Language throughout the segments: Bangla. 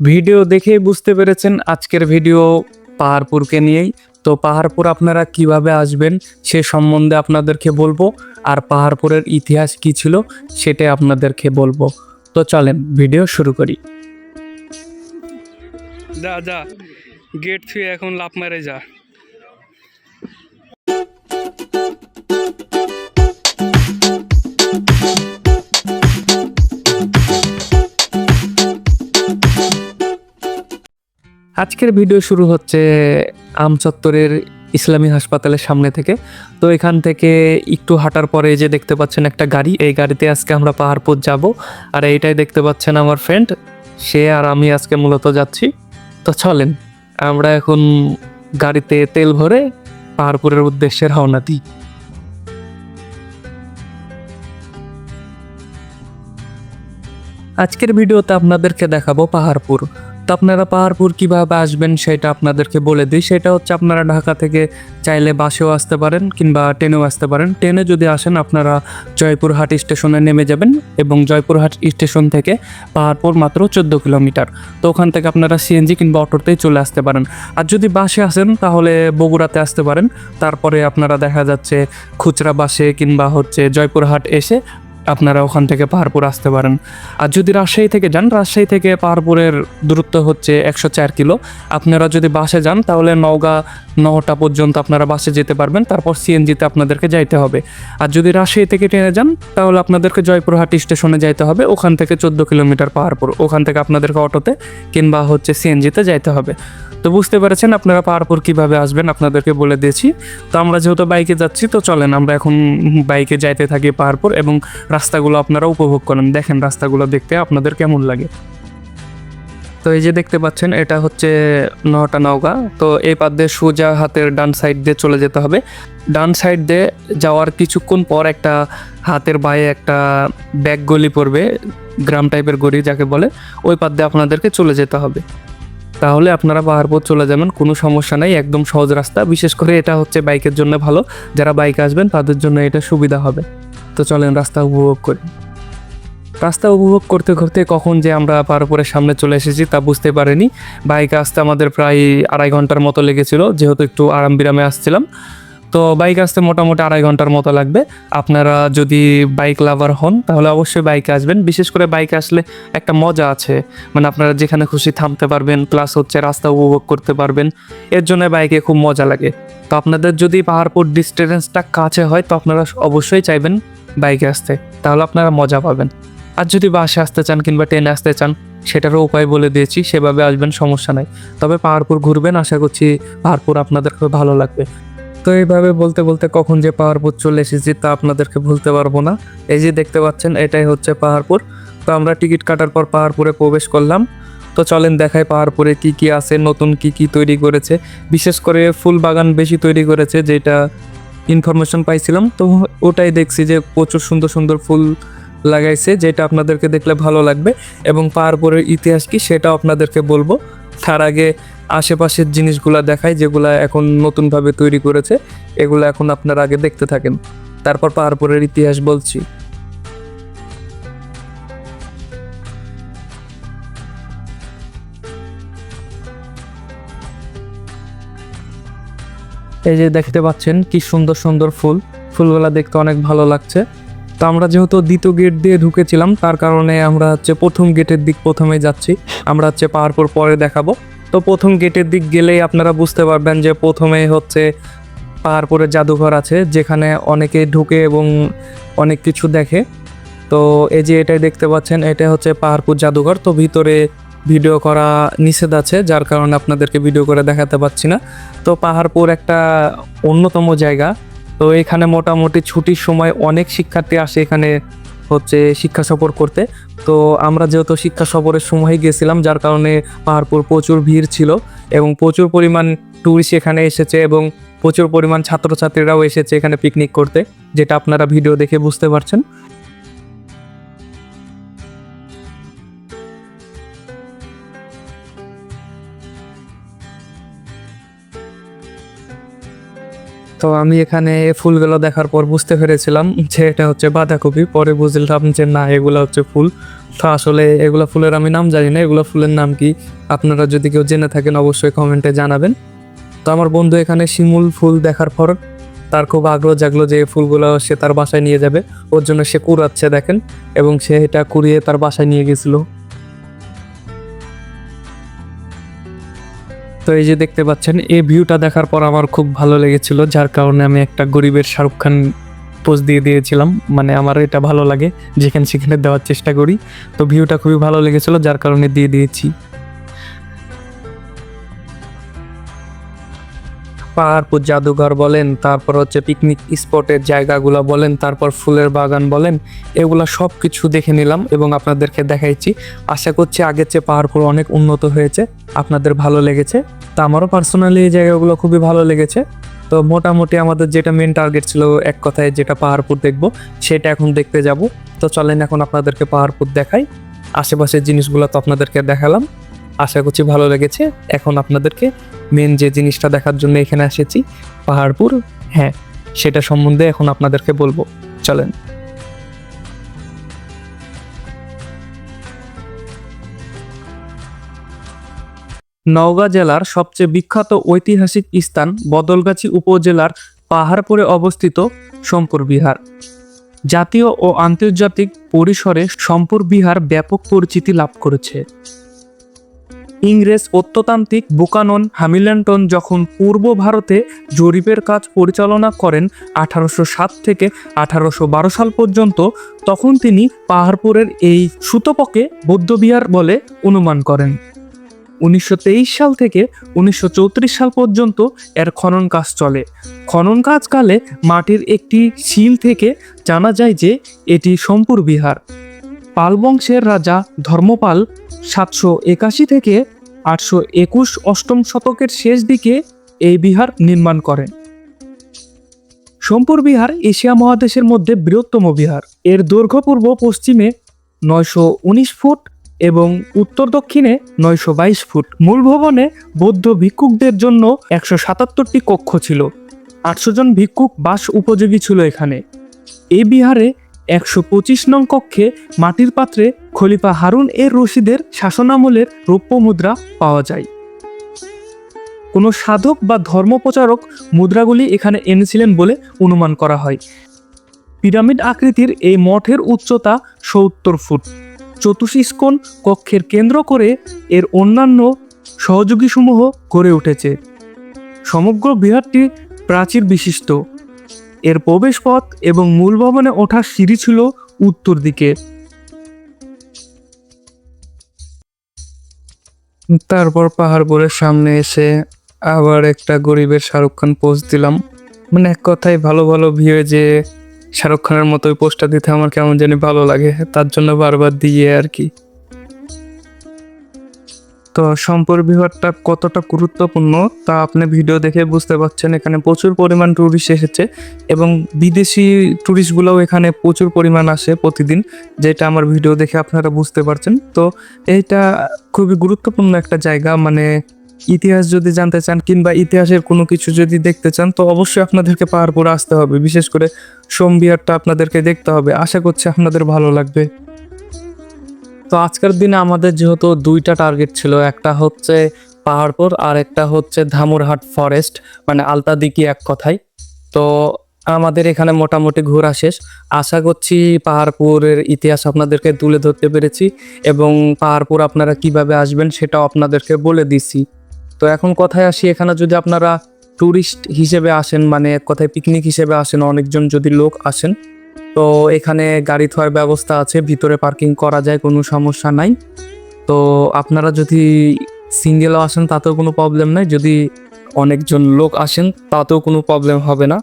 ভিডিও দেখেই বুঝতে পেরেছেন আজকের ভিডিও পাহাড়পুরকে নিয়েই। তো পাহাড়পুর আপনারা কীভাবে আসবেন সে সম্বন্ধে আপনাদেরকে বলব। আর পাহাড়পুরের ইতিহাস কি ছিল সেটা আপনাদেরকে বলব। তো চলেন ভিডিও শুরু করি। যা যা, গেট থুয়ে এখন লাভ মারে যা। আজকের ভিডিও শুরু হচ্ছে আমচত্বরের ইসলামী হাসপাতালের সামনে থেকে। তো এখান থেকে একটু হাঁটার পরে যে দেখতে পাচ্ছেন একটা গাড়ি, এই গাড়িতে আজকে আমরা পাহাড়পুর যাব। আর এইটাই দেখতে পাচ্ছেন আমার ফ্রেন্ড সে আর আমি আজকে মূলত যাচ্ছি। তো চলেন, আমরা এখন গাড়িতে তেল ভরে পাহাড়পুরের উদ্দেশ্যে রওনা দিই। আজকের ভিডিওতে আপনাদেরকে দেখাবো পাহাড়পুর। তো আপনারা পাহাড়পুর কীভাবে আসবেন সেটা আপনাদেরকে বলে দিই। সেটা হচ্ছে আপনারা ঢাকা থেকে চাইলে বাসেও আসতে পারেন কিংবা ট্রেনেও আসতে পারেন। ট্রেনে যদি আসেন, আপনারা জয়পুরহাট স্টেশনে নেমে যাবেন এবং জয়পুরহাট স্টেশন থেকে পাহাড়পুর মাত্র চোদ্দ কিলোমিটার। তো ওখান থেকে আপনারা সিএনজি কিংবা অটোতেই চলে আসতে পারেন। আর যদি বাসে আসেন, তাহলে বগুড়াতে আসতে পারেন। তারপরে আপনারা দেখা যাচ্ছে খুচরা বাসে কিংবা হচ্ছে জয়পুরহাট এসে আপনারা ওখান থেকে পাহাড়পুর আসতে পারেন। আর যদি রাজশাহী থেকে যান, রাজশাহী থেকে পাহাড়পুরের দূরত্ব হচ্ছে একশো চার কিলো। আপনারা যদি বাসে যান, তাহলে নওগাঁ নটা পর্যন্ত আপনারা বাসে যেতে পারবেন। তারপর সিএনজিতে আপনাদেরকে যাইতে হবে। আর যদি রাজশাহী থেকে ট্রেনে যান, তাহলে আপনাদেরকে জয়পুরহাট স্টেশনে যাইতে হবে। ওখান থেকে চোদ্দ কিলোমিটার পাহাড়পুর। ওখান থেকে আপনাদেরকে অটোতে কিংবা হচ্ছে সিএনজিতে যাইতে হবে। তো বুঝতে পেরেছেন আপনারা পাহাড়পুর কীভাবে আসবেন, আপনাদেরকে বলে দিয়েছি। তো আমরা যেহেতু বাইকে যাচ্ছি, তো চলেন আমরা এখন বাইকে যাইতে থাকি পাহাড়পুর এবং রাস্তাগুলো আপনারা উপভোগ করেন। দেখেন রাস্তাগুলো দেখতে আপনাদের কেমন লাগে। তো এই যে দেখতে পাচ্ছেন, এটা হচ্ছে নটা নওগাঁ। তো এই পাশ দিয়ে সোজা হাতের ডান সাইড দিয়ে চলে যেতে হবে। ডান সাইড দিয়ে যাওয়ার কিছুক্ষণ পর একটা হাতের বায়ে একটা ব্যাগ গলি পড়বে, গ্রাম টাইপের গলি যাকে বলে, ওই পাশ দিয়ে আপনাদেরকে চলে যেতে হবে। তাহলে আপনারা পাহাড়পুর চলে যাবেন, কোনো সমস্যা নাই, একদম সহজ রাস্তা। বিশেষ করে এটা হচ্ছে বাইকের জন্য ভালো, যারা বাইক আসবেন তাদের জন্য এটা সুবিধা হবে। তো চলেন রাস্তা উপভোগ করি। রাস্তা উপভোগ করতে করতে কখন যে আমরা পাহাড়পুরের সামনে চলে এসেছি তা বুঝতে পারিনি। বাইকে আসতে আমাদের প্রায় আড়াই ঘণ্টার মতো লেগেছিল, যেহেতু একটু আরাম বিরামে আসছিলাম। তো বাইক আসতে মোটামুটি আড়াই ঘণ্টার মতো লাগবে। আপনারা যদি বাইক লাভার হন, তাহলে অবশ্যই বাইকে আসবেন। বিশেষ করে বাইকে আসলে একটা মজা আছে। মানে আপনারা যেখানে খুশি থামতে পারবেন প্লাস হচ্ছে রাস্তা উপভোগ করতে পারবেন। এর জন্য বাইকে খুব মজা লাগে। তো আপনাদের যদি পাহাড়পুর ডিস্টেন্সটা কাছে হয়, তো আপনারা অবশ্যই চাইবেন বাইকে আসতে। তাহলে আপনারা মজা পাবেন। আর যদি বাসে আসতে চান কিংবা ট্রেনে আসতে চান, সেটারও উপায় বলে দিয়েছি, সেভাবে আসবেন সমস্যা নাই। তবে পাহাড়পুর ঘুরবেন, আশা করছি পাহাড়পুর আপনাদের খুব ভালো লাগবে। তো এইভাবে বলতে বলতে কখন যে পাহাড়পুর চলে এসেছি তা আপনাদেরকে ভুলতে পারব না। এই যে দেখতে পাচ্ছেন, এটাই হচ্ছে পাহাড়পুর। তো আমরা টিকিট কাটার পর পাহাড়পুরে প্রবেশ করলাম। তো চলেন দেখাই পাহাড়পুরে কি কি আছে, নতুন কি কি তৈরি করেছে। বিশেষ করে ফুল বাগান বেশি তৈরি করেছে, যেটা ইনফরমেশন পাইছিলাম। তো ওটাই দেখছি যে প্রচুর সুন্দর সুন্দর ফুল লাগাইছে, যেটা আপনাদেরকে দেখলে ভালো লাগবে। এবং পাহাড়পুরের ইতিহাস কি সেটাও আপনাদেরকে বলব। তার আগে আশেপাশের জিনিসগুলা দেখাই যেগুলা এখন নতুনভাবে তৈরি করেছে, এগুলো এখন আপনারা আগে দেখতে থাকেন। তারপর পাহাড়পুরের ইতিহাস বলছি। এই যে দেখতে পাচ্ছেন কি সুন্দর সুন্দর ফুল, ফুলগুলা দেখতে অনেক ভালো লাগছে। তো আমরা যেহেতু দ্বিতীয় গেট দিয়ে ঢুকেছিলাম, তার কারণে আমরা হচ্ছে প্রথম গেটের দিক প্রথমে যাচ্ছি। আমরা হচ্ছে পাহাড়পুর পরে দেখাবো। তো প্রথম গেটের দিক গেলেই আপনারা বুঝতে পারবেন যে প্রথমে হচ্ছে পাহাড়পুরের জাদুঘর আছে, যেখানে অনেকে ঢুকে এবং অনেক কিছু দেখে। তো এই যে এটাই দেখতে পাচ্ছেন এটা হচ্ছে পাহাড়পুর জাদুঘর। তো ভিতরে ভিডিও করা নিষেধ আছে, যার কারণে আপনাদেরকে ভিডিও করে দেখাতে পাচ্ছি না। তো পাহাড়পুর একটা অন্যতম জায়গা। তো এখানে মোটামুটি ছুটির সময় অনেক শিক্ষার্থী আসে এখানে হচ্ছে শিক্ষা সফর করতে। তো আমরা যেহেতু শিক্ষা সফরের সময় গেছিলাম, যার কারণে পাহাড়পুর প্রচুর ভিড় ছিল এবং প্রচুর পরিমাণ ট্যুরিস্ট এখানে এসেছে এবং প্রচুর পরিমাণ ছাত্রছাত্রীরাও এসেছে এখানে পিকনিক করতে, যেটা আপনারা ভিডিও দেখে বুঝতে পারছেন। তো আমি এখানে ফুলগুলো দেখার পর বুঝতে পেরেছিলাম যে এটা হচ্ছে বাঁধাকপি। পরে বুঝলাম যে না, এগুলো হচ্ছে ফুল। তো আসলে এগুলো ফুলের আমি নাম জানি না, এগুলো ফুলের নাম কি? আপনারা যদি কেউ জেনে থাকেন অবশ্যই কমেন্টে জানাবেন। তো আমার বন্ধু এখানে শিমুল ফুল দেখার পর তার খুব আগ্রহ জাগলো যে ফুলগুলো সে তার বাসায় নিয়ে যাবে। ওর জন্য সে কুড়াচ্ছে, দেখেন। এবং সে এটা কুড়িয়ে তার বাসায় নিয়ে গেছিল। তো এই যে দেখতে পাচ্ছেন, এই ভিউটা দেখার পর আমার খুব ভালো লেগেছিল, যার কারণে আমি একটা গরিবের শাহরুখ খান পোস্ট দিয়ে দিয়েছিলাম মানে আমার এটা ভালো লাগে, যেখানে সেখানে দেওয়ার চেষ্টা করি। তো ভিউটা খুবই ভালো লেগেছিলো, যার কারণে দিয়ে দিয়েছি। পাহাড়পুর জাদুঘর বলেন, তারপর হচ্ছে পিকনিক স্পটের জায়গাগুলো বলেন, তারপর ফুলের বাগান বলেন, এগুলো সব কিছু দেখে নিলাম এবং আপনাদেরকে দেখাইছি। আশা করছি আগের চেয়ে পাহাড়পুর অনেক উন্নত হয়েছে, আপনাদের ভালো লেগেছে। তা আমারও পার্সোনালি এই জায়গাগুলো খুবই ভালো লেগেছে। তো মোটামুটি আমাদের যেটা মেন টার্গেট ছিল এক কথায় যেটা পাহাড়পুর দেখব, সেটা এখন দেখতে যাব। তো চলেন এখন আপনাদেরকে পাহাড়পুর দেখাই। আশেপাশের জিনিসগুলো তো আপনাদেরকে দেখালাম। আশা করছি ভালো লেগেছে। এখন আপনাদেরকে মেন যে জিনিসটা দেখার জন্য এখানে এসেছি, পাহাড়পুর হ্যাঁ সেটা সম্বন্ধে এখন আপনাদেরকে বলব। চলেন। নওগাঁ জেলার সবচেয়ে বিখ্যাত ঐতিহাসিক স্থান বদলগাছি উপজেলার পাহাড়পুরে অবস্থিত সম্পুর বিহার। জাতীয় ও আন্তর্জাতিক পরিসরে সম্পুর বিহার ব্যাপক পরিচিতি লাভ করেছে। ইংরেজ প্রত্নতান্ত্রিক বুকানন হ্যামিল্টন যখন পূর্ব ভারতে জরিপের কাজ পরিচালনা করেন আঠারোশো সাত থেকে আঠারোশো বারো সাল পর্যন্ত, তখন তিনি পাহাড়পুরের এই সুতপকে বৌদ্ধবিহার বলে অনুমান করেন। উনিশশো তেইশ সাল থেকে উনিশশো চৌত্রিশ সাল পর্যন্ত এর খনন কাজ চলে। খনন কাজকালে মাটির একটি শিল থেকে জানা যায় যে এটি সম্পুর বিহার। পাল বংশের রাজা ধর্মপাল সাতশো একাশি থেকে আটশো একুশ অষ্টম শতকের শেষ দিকে এই বিহার নির্মাণ করেন। সোমপুর বিহার এশিয়া মহাদেশের মধ্যে বৃহত্তম বিহার। এর দৈর্ঘ্য পূর্ব পশ্চিমে নয়শো উনিশ ফুট এবং উত্তর দক্ষিণে নয়শো বাইশ ফুট। মূল ভবনে বৌদ্ধ ভিক্ষুকদের জন্য একশো সাতাত্তরটি কক্ষ ছিল। আটশো জন ভিক্ষুক বাস উপযোগী ছিল এখানে। এই বিহারে একশো পঁচিশ নং কক্ষে মাটির পাত্রে খলিফা হারুন এর রশিদের শাসনামলের রৌপ্য মুদ্রা পাওয়া যায়। কোনো সাধক বা ধর্মপ্রচারক মুদ্রাগুলি এখানে এনেছিলেন বলে অনুমান করা হয়। পিরামিড আকৃতির এই মঠের উচ্চতা সত্তর ফুট। চতুষ্কোণ কক্ষের কেন্দ্র করে এর অন্যান্য সহযোগীসমূহ গড়ে উঠেছে। সমগ্র বিহারটি প্রাচীর বিশিষ্ট। এর প্রবেশপথ এবং মূল ভবনে ওঠার সিঁড়ি ছিল উত্তর দিকে। তারপর পাহাড় পাহাড়পুরের সামনে এসে আবার একটা গরিবের শাহরুখ খান পোস্ট দিলাম। মানে এক কথায় ভালো ভালো ভিউ যে শাহরুখ খানের মতোই পোস্টটা দিতে আমার কেমন জানি ভালো লাগে। তার জন্য বারবার দিয়ে আর কি। তো সম্পর বিভাগটা কতটা গুরুত্বপূর্ণ তা আপনি ভিডিও দেখে বুঝতে পারছেন। এখানে প্রচুর পরিমাণ ট্যুরিস্ট এসেছে এবং বিদেশি ট্যুরিস্টগুলোও এখানে প্রচুর পরিমাণ আসে প্রতিদিন, যেটা আমার ভিডিও দেখে আপনারা বুঝতে পারছেন। তো এইটা খুবই গুরুত্বপূর্ণ একটা জায়গা মানে ইতিহাস যদি জানতে চান কিংবা ইতিহাসের কোনো কিছু যদি দেখতে চান, তো অবশ্যই আপনাদেরকে পাহাড়পুরে আসতে হবে। বিশেষ করে সোমবিহারটা আপনাদেরকে দেখতে হবে। আশা করছি আপনাদের ভালো লাগবে। তো আজকের দিনে আমাদের যেহেতু দুইটা টার্গেট ছিল, একটা হচ্ছে পাহাড়পুর আর একটা হচ্ছে ধামুরহাট ফরেস্ট মানে আলতাদিকি এক কথায়। তো আমাদের এখানে মোটামুটি ঘোরা শেষ। আশা করছি পাহাড়পুরের ইতিহাস আপনাদেরকে তুলে ধরতে পেরেছি এবং পাহাড়পুর আপনারা কীভাবে আসবেন সেটাও আপনাদেরকে বলে দিছি। তো এখন কথায় আসি, এখানে যদি আপনারা ট্যুরিস্ট হিসেবে আসেন মানে এক কথায় পিকনিক হিসেবে আসেন, অনেকজন যদি লোক আসেন তো এখানে গাড়ি থোয়ার ব্যবস্থা আছে, ভিতরে পার্কিং করা যায়, কোনো সমস্যা নাই। তো আপনারা যদি সিঙ্গেলও আসেন, তাতেও কোনো প্রবলেম নাই। যদি অনেকজন লোক আসেন, তাতেও কোনো প্রবলেম হবে না।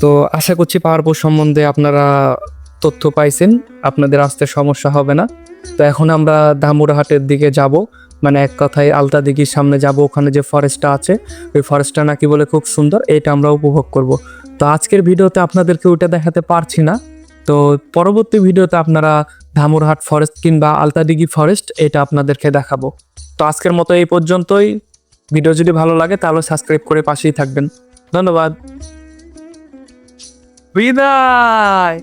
তো আশা করছি পাহাড়পুর সম্বন্ধে আপনারা তথ্য পাইছেন। আপনাদের আসতে সমস্যা হবে না। তো এখন আমরা ধামুরহাটের দিকে যাব। মানে এক কথায় আলতা দিঘির সামনে যাব। ওখানে যে ফরেস্টটা আছে, ওই ফরেস্টটা নাকি বলে খুব সুন্দর। এটা আমরা উপভোগ করব। তো আজকের ভিডিওতে আপনাদেরকে ওইটা দেখাতে পারছি না। তো পরবর্তী ভিডিওতে আপনারা ধামুরহাট ফরেস্ট কিংবা আলতাডিগি ফরেস্ট এটা আপনাদেরকে দেখাবো। তো আজকের মতো এই পর্যন্তই। ভিডিও যদি ভালো লাগে তাহলে সাবস্ক্রাইব করে পাশেই থাকবেন। ধন্যবাদ। বিদায়!